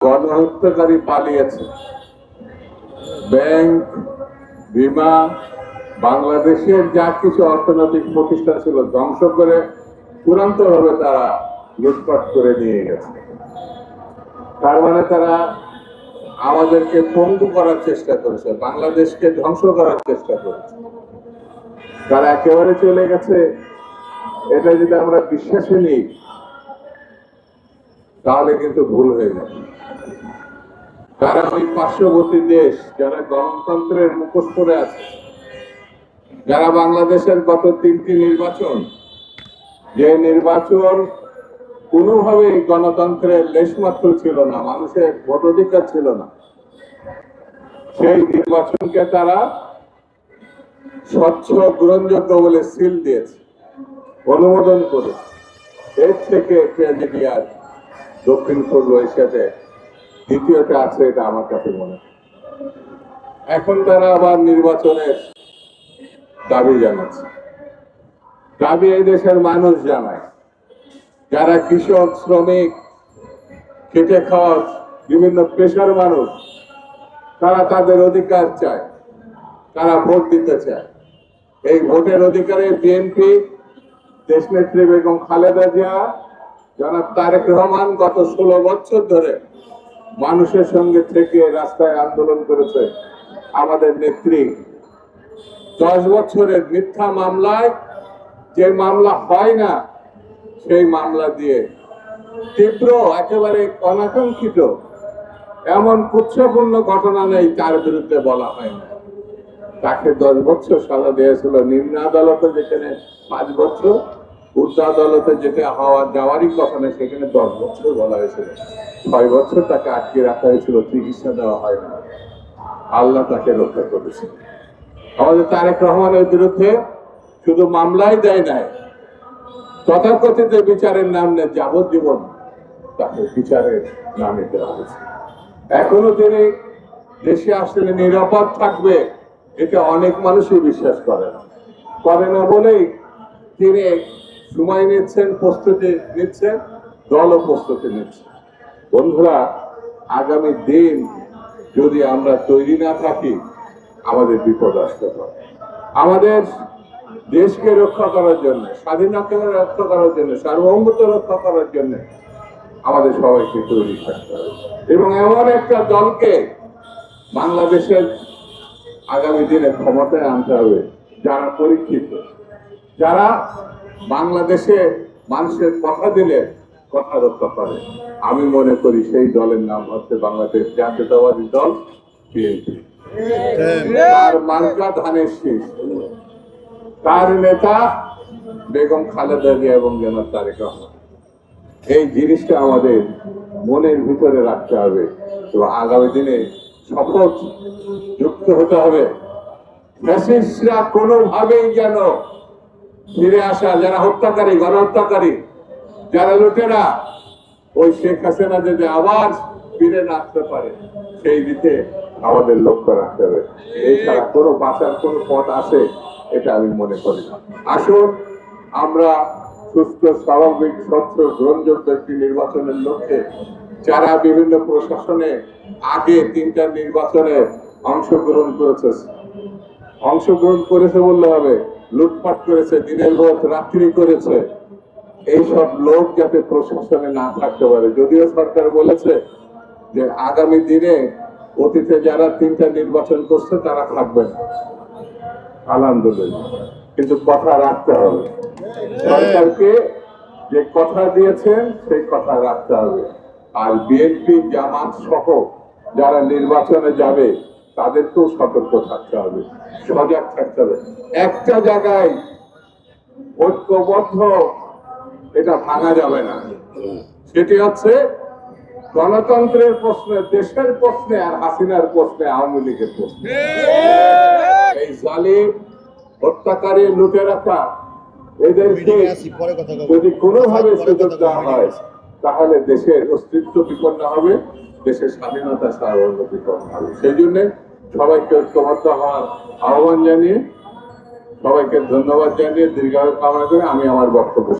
গণহত্যাকারী পালিয়েছে। ব্যাংক, বিমা, বাংলাদেশের যা কিছু অর্থনৈতিক প্রতিষ্ঠান ছিল ধ্বংস করে চূড়ান্ত ভাবে তারা লুটপাট করে নিয়ে গেছে। তার মানে তারা আমাদেরকে পঙ্গু করার চেষ্টা করেছে, বাংলাদেশকে ধ্বংস করার চেষ্টা করেছে। তারা একেবারে চলে গেছে। এটা যদি আমরা বিশ্বাসে নিই, তাহলে কিন্তু ভুল হয়ে যাবে। তারা ওই পার্শ্ববর্তী দেশ যারা গণতন্ত্রের মুখোশ পরে আছে, যারা বাংলাদেশের গত তিনটি নির্বাচন, যে নির্বাচন কোনোভাবেই গণতন্ত্রের লেশমাত্র ছিল না, মানুষের ভোটাধিকার ছিল না, সেই নির্বাচনকে তারা স্বচ্ছ, গ্রহণযোগ্য বলে সিল দিয়েছে, অনুমোদন করে এর থেকে ট্র্যাজেডি আর দক্ষিণ পূর্ব এশিয়াতে দ্বিতীয়টা আছে, এটা আমার কাছে মনে। এখন তারা আবার নির্বাচনের দাবি জানাচ্ছে। দাবি এই দেশের মানুষ জানায়। যারা কৃষক, শ্রমিক, খেটে খাওয়া বিভিন্ন পেশার মানুষ, তারা তাদের অধিকার চায়, তারা ভোট দিতে চায়। এই ভোটের অধিকারে বিএনপি দেশনেত্রী বেগম খালেদা জিয়া, জনাব তারেক রহমান গত ষোলো বছর ধরে মানুষের সঙ্গে থেকে রাস্তায় আন্দোলন করেছে। আমাদের নেত্রী, দশ বছরের মিথ্যা মামলায় যে মামলা হয় না, সেই মামলা দিয়ে তীব্র, একেবারে অনাকাঙ্ক্ষিত, এমন কুৎসপূর্ণ ঘটনা নেই তার বিরুদ্ধে বলা হয় না। তাকে দশ বছর সাজা দিয়েছিল নিম্ন আদালতে যেখানে পাঁচ বছর উচ্চ আদালতে যেতে হওয়া যাওয়ারই কথা নেই সেখানে দশ বছর বলা হয়েছিল। ছয় বছর তাকে আটকে রাখা হয়েছিল, চিকিৎসা দেওয়া হয় না। আল্লাহ তাকে রক্ষা করেছে। আমাদের তারেক রহমানের বিরুদ্ধে শুধু মামলাই দেয় নাই, তথাকথিত বিচারের নাম নেই যাবজ্জীবন তাকে বিচারের নামে দেওয়া হয়েছে। এখনও তিনি দেশে আসলে নিরাপদ থাকবে এটা অনেক মানুষই বিশ্বাস করে না। করে না বলেই তিনি সময় নিচ্ছেন, প্রস্তুতি নিচ্ছেন, দলও প্রস্তুতি নিচ্ছে। বন্ধুরা, আগামী দিন যদি আমরা তৈরি না থাকি, আমাদের বিপদ আসতে পারে। আমাদের দেশকে রক্ষা করার জন্য স্বাধীনতা রক্ষা করার জন্য, সার্বভৌমত্ব রক্ষা করার জন্য আমাদের সবাইকে তৈরি থাকতে হবে। এবং এমন একটা দলকে বাংলাদেশের আগামী দিনে ক্ষমতায় আনতে হবে, যারা পরীক্ষিত, যারা বাংলাদেশে মানুষের কথা দিলে কথা রক্ষা করে। আমি মনে করি সেই দলের নাম হচ্ছে বাংলাদেশ জাতীয়তাবাদী দল, বিএনপি। মার্কা ধানের তার নেতা বেগম খালেদা এবং জনাব তারেক এই জিনিসটা আমাদের মনের ভিতরে রাখতে হবে। এবং আগামী দিনে শপথ যুক্ত হতে হবে। কোনোভাবেই যেন ফিরে আসা, যারা হত্যাকারী, গণহত্যাকারী, যারা লুটেরা, ওই শেখ হাসিনা যদি আবার ফিরে না আসতে পারে, সেই দিকে আমাদের লক্ষ্য রাখতে হবে। এছাড়া কোনো বাঁচার কোনো পথ আছে, এটা আমি মনে করি না। আসুন, আমরা সুস্থ, স্বাভাবিক, স্বচ্ছ, গ্রহণযোগ্য একটি নির্বাচনের লক্ষ্যে, যারা বিভিন্ন প্রশাসনে আগে তিনটা নির্বাচনে অংশগ্রহণ করেছে অংশগ্রহণ করেছে বললে হবে লুটপাট করেছে, দিনের ভোট রাত্রি করেছে। এইসব লোক যাতে প্রশাসনে না থাকতে পারে। যদিও সরকার বলেছে যে আগামী দিনে অতীতে যারা তিনটা নির্বাচন করছে, তারা থাকবে আলহামদুলিল্লাহ। কিন্তু কথা রাখতে হবে। সরকারকে যে কথা দিয়েছেন, সেই কথা রাখতে হবে। আর বিএনপি, জামাত সহ যারা নির্বাচনে যাবে তাদেরকেও সতর্ক থাকতে হবে সজাগ থাকতে হবে। একটা জায়গায় ঐক্যবদ্ধ এটা ভাঙা যাবে না। সেটি হচ্ছে গণতন্ত্রের প্রশ্নে দেশের প্রশ্নে আর হাসিনার প্রশ্নে আওয়ামী লীগের প্রশ্নে। এই জালিম হত্যাকারী লুটে রাখা এদেরকে যদি কোনোভাবে সুযোগ দেওয়া হয় তাহলে দেশের অস্তিত্ব বিপন্ন হবে দেশের স্বাধীনতা সার্বভৌম বিপন্ন হবে। সেই জন্য সবাইকে ঐক্যবদ্ধ হওয়ার আহ্বান জানিয়ে সবাইকে ধন্যবাদ জানিয়ে দীর্ঘায়ু কামনা করে আমি আমার বক্তব্য